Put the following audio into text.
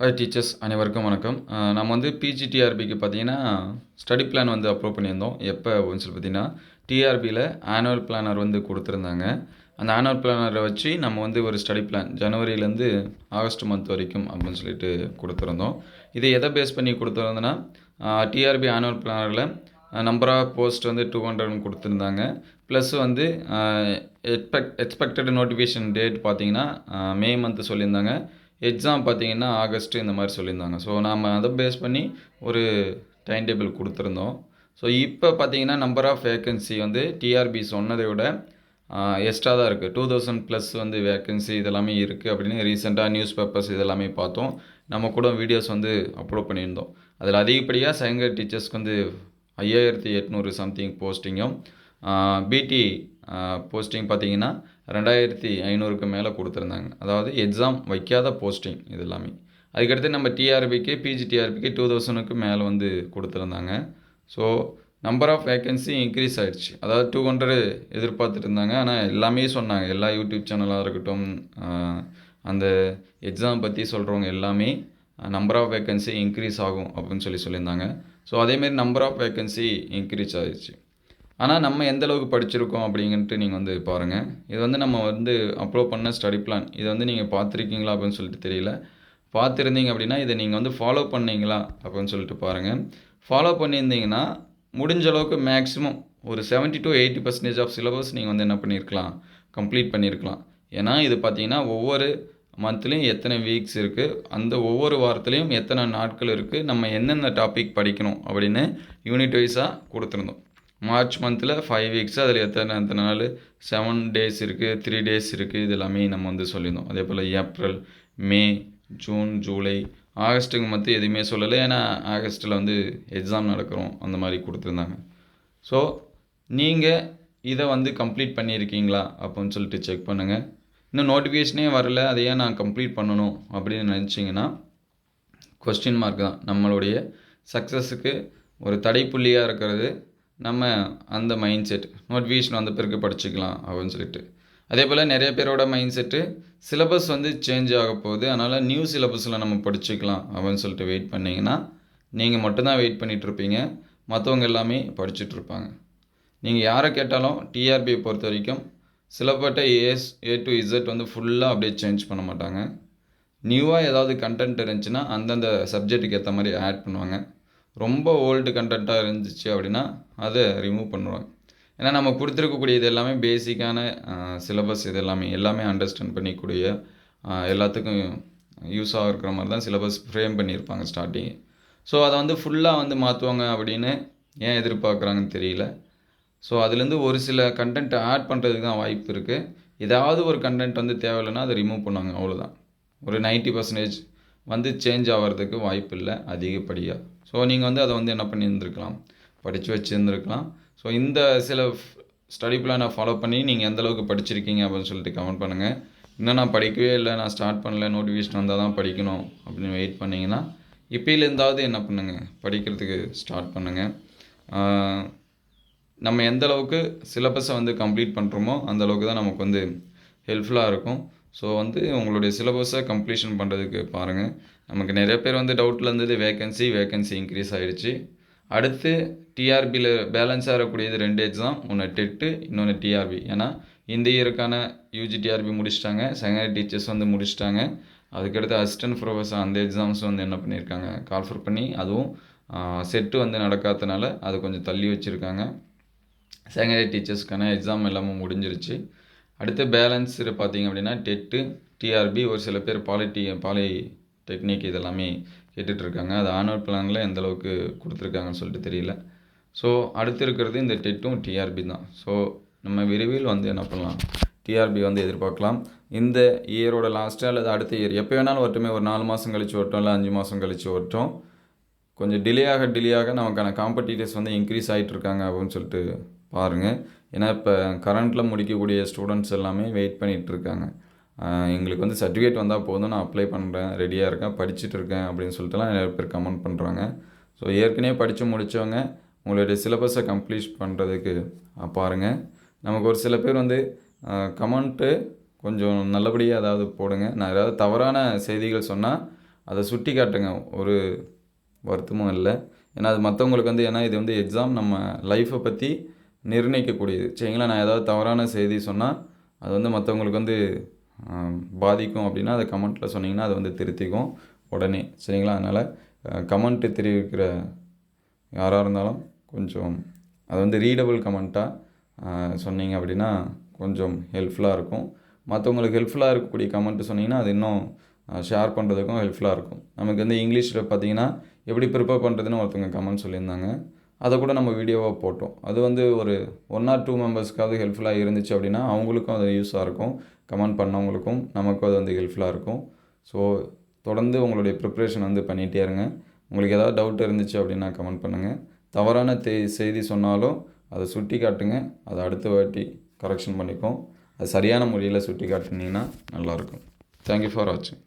Hi teachers அனைவருக்கும் வணக்கம். நம்ம வந்து பிஜிடிஆர்பிக்கு பார்த்தீங்கன்னா ஸ்டடி பிளான் வந்து அப்லோட் பண்ணியிருந்தோம். எப்போ அப்படின்னு சொல்லி பார்த்தீங்கன்னா டிஆர்பியில் ஆனுவல் பிளானர் வந்து கொடுத்துருந்தாங்க. அந்த ஆனுவல் பிளானரை வச்சு நம்ம வந்து ஒரு ஸ்டடி பிளான் ஜனவரியிலேருந்து ஆகஸ்ட் மந்த் வரைக்கும் அப்படின்னு சொல்லிட்டு கொடுத்துருந்தோம். இதை எதை பேஸ் பண்ணி கொடுத்துருந்தோன்னா டிஆர்பி ஆனுவல் பிளானரில் நம்பர் ஆஃப் போஸ்ட் வந்து டூ ஹண்ட்ரட்னு கொடுத்துருந்தாங்க. ப்ளஸ் வந்து எக்ஸ்பெக்ட் எக்ஸ்பெக்டட் நோட்டிஃபிகேஷன் டேட் பார்த்தீங்கன்னா மே மந்த்து சொல்லியிருந்தாங்க. எக்ஸாம் பார்த்தீங்கன்னா ஆகஸ்ட்டு இந்த மாதிரி சொல்லியிருந்தாங்க. ஸோ நாம் அதை பேஸ் பண்ணி ஒரு டைம் டேபிள் கொடுத்துருந்தோம். ஸோ இப்போ பார்த்தீங்கன்னா நம்பர் ஆஃப் வேக்கன்சி வந்து டிஆர்பி சொன்னதை விட எக்ஸ்ட்ரா தான் இருக்குது டூ தௌசண்ட் ப்ளஸ் வந்து வேக்கன்சி இதெல்லாமே இருக்குது அப்படின்னு ரீசெண்டாக நியூஸ் பேப்பர்ஸ் இதெல்லாமே பார்த்தோம். நம்ம கூட வீடியோஸ் வந்து அப்லோட் பண்ணியிருந்தோம். அதில் அதிகப்படியாக செகண்ட் டீச்சர்ஸ்க்கு வந்து ஐயாயிரத்தி எட்நூறு சம்திங் போஸ்டிங்கும் பிடி போஸ்டிங் பார்த்தீங்கன்னா ரெண்டாயிரத்தி ஐநூறுக்கு மேலே கொடுத்துருந்தாங்க. அதாவது எக்ஸாம் வைக்காத போஸ்டிங் இது எல்லாமே. அதுக்கடுத்து நம்ம டிஆர்பிக்கு பிஜி டிஆர்பிக்கு டூ தௌசண்ட்க்கு மேலே வந்து கொடுத்துருந்தாங்க. So number of vacancy increase ஆகிடுச்சு அதாவது டூ ஹண்ட்ரட் எதிர்பார்த்துட்டு இருந்தாங்க. ஆனால் எல்லாமே சொன்னாங்க. எல்லா யூடியூப் சேனலாக இருக்கட்டும் அந்த எக்ஸாம் பற்றி சொல்கிறவங்க எல்லாமே நம்பர் ஆஃப் வேக்கன்சி இன்க்ரீஸ் ஆகும் அப்படின்னு சொல்லி சொல்லியிருந்தாங்க. ஸோ அதேமாரி நம்பர் ஆஃப் வேக்கன்சி இன்க்ரீஸ் ஆகிடுச்சு ஆனால் நம்ம எந்த அளவுக்கு படிச்சிருக்கோம் அப்படின்ட்டு நீங்கள் வந்து பாருங்கள் இது வந்து நம்ம வந்து அப்லோட் பண்ண ஸ்டடி பிளான் இதை வந்து நீங்கள் பார்த்துருக்கீங்களா அப்படின்னு சொல்லிட்டு தெரியல. பார்த்துருந்தீங்க அப்படின்னா இதை நீங்கள் வந்து ஃபாலோ பண்ணீங்களா அப்படின்னு சொல்லிட்டு பாருங்கள் ஃபாலோ பண்ணியிருந்தீங்கன்னா முடிஞ்ச அளவுக்கு மேக்ஸிமம் ஒரு seventy to eighty percentage of syllabus நீங்கள் வந்து என்ன பண்ணியிருக்கலாம்? கம்ப்ளீட் பண்ணியிருக்கலாம். ஏன்னா இது பார்த்தீங்கன்னா ஒவ்வொரு மந்த்லேயும் எத்தனை வீக்ஸ் இருக்குது அந்த ஒவ்வொரு வாரத்துலேயும் எத்தனை நாட்கள் இருக்குது நம்ம என்னென்ன டாபிக் படிக்கணும் அப்படின்னு யூனிட் வைஸாக கொடுத்துருந்தோம். மார்ச் மந்தில் ஃபைவ் வீக்ஸ் அதில் எத்தனை எத்தனை நாள்? செவன் டேஸ் இருக்குது த்ரீ டேஸ் இருக்குது இது எல்லாமே நம்ம வந்து சொல்லியிருந்தோம். அதே போல் ஏப்ரல் மே ஜூன் ஜூலை ஆகஸ்ட்டுக்கு மற்ற எதுவுமே சொல்லலை. ஏன்னா ஆகஸ்ட்டில் வந்து எக்ஸாம் நடக்கிறோம் அந்த மாதிரி கொடுத்துருந்தாங்க. ஸோ நீங்கள் இதை வந்து கம்ப்ளீட் பண்ணியிருக்கீங்களா? அப்படின்னு சொல்லிட்டு செக் பண்ணுங்கள் இன்னும் நோட்டிஃபிகேஷனே வரல. அதை ஏன் நான் கம்ப்ளீட் பண்ணணும் அப்படின்னு நினச்சிங்கன்னா கொஸ்டின் மார்க் தான் நம்மளுடைய சக்ஸஸுக்கு ஒரு தடைப்புள்ளியாக இருக்கிறது. நம்ம அந்த மைண்ட் செட் நோட்டிஃபிகேஷன் வந்த பிறகு படிச்சுக்கலாம் அப்படின்னு சொல்லிட்டு. அதே போல் நிறைய பேரோட மைண்ட் செட்டு சிலபஸ் வந்து சேஞ்ச் ஆக போகுது. அதனால் நியூ சிலபஸில் நம்ம படிச்சுக்கலாம் அப்படின்னு சொல்லிட்டு வெயிட் பண்ணிங்கன்னா நீங்கள் மட்டும்தான் வெயிட் பண்ணிகிட்ருப்பீங்க மற்றவங்க எல்லாமே படிச்சுட்ருப்பாங்க நீங்கள் யாரை கேட்டாலும் டிஆர்பியை பொறுத்த வரைக்கும் சிலப்பட்ட ஏஸ் ஏ டு இசட் வந்து ஃபுல்லாக அப்படியே சேஞ்ச் பண்ண மாட்டாங்க. நியூவாக ஏதாவது கண்டென்ட் இருந்துச்சுன்னா அந்தந்த சப்ஜெக்ட்டுக்கு ஏற்ற மாதிரி ஆட் பண்ணுவாங்க. ரொம்ப ஓல்டு கண்டென்ட்டாக இருந்துச்சு அப்படின்னா அதை ரிமூவ் பண்ணுவாங்க. ஏன்னா நம்ம கொடுத்துருக்கக்கூடிய இது எல்லாமே பேசிக்கான சிலபஸ் இது எல்லாமே எல்லாமே அண்டர்ஸ்டாண்ட் பண்ணிக்கூடிய எல்லாத்துக்கும் யூஸ் ஆகிருக்கிற மாதிரி தான் சிலபஸ் ஃப்ரேம் பண்ணியிருப்பாங்க ஸ்டார்டிங் ஸோ அதை வந்து ஃபுல்லாக வந்து மாற்றுவாங்க அப்படின்னு ஏன் எதிர்பார்க்குறாங்கன்னு தெரியல. ஸோ அதுலேருந்து ஒரு சில கண்டென்ட் ஆட் பண்ணுறதுக்கு தான் வாய்ப்பு இருக்குது ஏதாவது ஒரு கண்டென்ட் வந்து தேவையில்லைன்னா அதை ரிமூவ் பண்ணுவாங்க அவ்வளோதான் ஒரு நைன்ட்டி பர்சன்டேஜ் வந்து சேஞ்ச் ஆகிறதுக்கு வாய்ப்பு இல்லை அதிகப்படியாக ஸோ நீங்கள் வந்து அதை வந்து என்ன பண்ணியிருந்துருக்கலாம்? படித்து வச்சுருந்துருக்கலாம். ஸோ இந்த சில ஸ்டடி பிளானை ஃபாலோ பண்ணி நீங்கள் எந்தளவுக்கு படிச்சிருக்கீங்க அப்படின்னு சொல்லிட்டு கமெண்ட் பண்ணுங்கள் இன்னும் நான் படிக்கவே இல்லை நான் ஸ்டார்ட் பண்ணல நோட்டிஃபிகேஷன் வந்தால் தான் படிக்கணும் அப்படின்னு வெயிட் பண்ணிங்கன்னா இப்போலேருந்தாவது என்ன பண்ணுங்கள் படிக்கிறதுக்கு ஸ்டார்ட் பண்ணுங்கள் நம்ம எந்த அளவுக்கு சிலபஸை வந்து கம்ப்ளீட் பண்ணுறோமோ அந்த அளவுக்கு தான் நமக்கு வந்து ஹெல்ப்ஃபுல்லாக இருக்கும். ஸோ வந்து உங்களுடைய சிலபஸை கம்ப்ளீஷன் பண்ணுறதுக்கு பாருங்கள் நமக்கு நிறைய பேர் வந்து டவுட்டில் இருந்தது வேகன்சி வேகன்சி இன்க்ரீஸ் ஆகிடுச்சு அடுத்து டிஆர்பியில் பேலன்ஸாக இருக்கக்கூடியது ரெண்டு எக்ஸாம் ஒன்று டெட்டு இன்னொன்று டிஆர்பி ஏன்னா இந்த இயருக்கான யூஜி டிஆர்பி முடிச்சிட்டாங்க. செகண்ட் டீச்சர்ஸ் வந்து முடிச்சிட்டாங்க. அதுக்கடுத்து அசிஸ்டன்ட் ப்ரொஃபஸர் அந்த எக்ஸாம்ஸ் வந்து என்ன பண்ணியிருக்காங்க? கால்ஃபர் பண்ணி அதுவும் செட்டு வந்து நடக்காதனால அது கொஞ்சம் தள்ளி வச்சுருக்காங்க. செகண்டரி டீச்சர்ஸ்க்கான எக்ஸாம் எல்லாமே முடிஞ்சிருச்சு. அடுத்து பேலன்ஸில் பார்த்தீங்க அப்படின்னா டெட்டு டிஆர்பி ஒரு சில பேர் பாலிட்டி பாலி டெக்னிக் இதெல்லாமே கேட்டுட்ருக்காங்க அது ஆனுவல் பிளானில் எந்த அளவுக்கு கொடுத்துருக்காங்கன்னு சொல்லிட்டு தெரியல. ஸோ அடுத்து இருக்கிறது இந்த டெட்டும் டிஆர்பி தான். ஸோ நம்ம விரைவில் வந்து என்ன பண்ணலாம்? டிஆர்பி வந்து எதிர்பார்க்கலாம். இந்த இயரோட லாஸ்ட்டு அல்லது அடுத்த இயர் எப்போ வேணாலும் வரட்டுமே. ஒரு நாலு மாதம் கழிச்சு வரட்டும் இல்லை அஞ்சு மாதம் கழிச்சு வரட்டும். கொஞ்சம் டிலே ஆக டிலே ஆக நமக்கான காம்படிட்டர்ஸ் வந்து இன்க்ரீஸ் ஆகிட்டு இருக்காங்க அப்படின்னு சொல்லிட்டு பாருங்கள் ஏன்னா இப்போ கரண்ட்டில் முடிக்கக்கூடிய ஸ்டூடெண்ட்ஸ் எல்லாமே வெயிட் பண்ணிகிட்டு இருக்காங்க எங்களுக்கு வந்து சர்டிஃபிகேட் வந்தால் போதும். நான் அப்ளை பண்ணுறேன் ரெடியாக இருக்கேன் படிச்சுட்டு இருக்கேன் அப்படின்னு சொல்லிட்டுலாம் நிறைய பேர் கமெண்ட் பண்ணுறாங்க ஸோ ஏற்கனவே படித்து முடித்தவங்க உங்களுடைய சிலபஸை கம்ப்ளீட் பண்ணுறதுக்கு பாருங்கள் நமக்கு ஒரு சில பேர் வந்து கமெண்ட்டு கொஞ்சம் நல்லபடியாக ஏதாவது போடுங்க. நான் ஏதாவது தவறான செய்திகள் சொன்னால் அதை சுட்டி காட்டுங்க. ஒரு வருத்தமும் இல்லை. ஏன்னா அது மற்றவங்களுக்கு வந்து ஏன்னா இது வந்து எக்ஸாம் நம்ம லைஃப்பை பற்றி நிர்ணயிக்கக்கூடியது. சரிங்களா நான் ஏதாவது தவறான செய்தி சொன்னால் அது வந்து மற்றவங்களுக்கு வந்து பாதிக்கும் அப்படின்னா அதை கமெண்ட்டில் சொன்னீங்கன்னா அதை வந்து திருத்திக்கும் உடனே. சரிங்களா? அதனால் கமெண்ட்டு தெரிவிக்கிற யாராக இருந்தாலும் கொஞ்சம் அது வந்து ரீடபிள் கமெண்ட்டாக சொன்னீங்க அப்படின்னா கொஞ்சம் ஹெல்ப்ஃபுல்லாக இருக்கும். மற்றவங்களுக்கு ஹெல்ப்ஃபுல்லாக இருக்கக்கூடிய கமெண்ட்டு சொன்னீங்கன்னா அது இன்னும் ஷேர் பண்ணுறதுக்கும் ஹெல்ப்ஃபுல்லாக இருக்கும். நமக்கு வந்து இங்கிலீஷில் பார்த்தீங்கன்னா எப்படி ப்ரிப்பேர் பண்ணுறதுன்னு ஒருத்தவங்க கமெண்ட் சொல்லியிருந்தாங்க. அதை கூட நம்ம வீடியோவாக போட்டோம். அது வந்து ஒரு ஒன் ஆர் டூ மெம்பர்ஸ்க்காவது ஹெல்ப்ஃபுல்லாக இருந்துச்சு அப்படின்னா அவங்களுக்கும் அது யூஸாக இருக்கும். கமெண்ட் பண்ணவங்களுக்கும் நமக்கும் அது வந்து ஹெல்ப்ஃபுல்லாக இருக்கும். ஸோ தொடர்ந்து உங்களுடைய ப்ரிப்ரேஷன் வந்து பண்ணிகிட்டே இருங்க. உங்களுக்கு ஏதாவது டவுட் இருந்துச்சு அப்படின்னா கமெண்ட் பண்ணுங்கள் தவறான தே செய்தி சொன்னாலும் அதை சுட்டி காட்டுங்க அதை அடுத்த வாட்டி கரெக்ஷன் பண்ணிப்போம். அது சரியான முறையில் சுட்டி காட்டினீங்கன்னா நல்லாயிருக்கும் தேங்க்யூ ஃபார் வாட்சிங்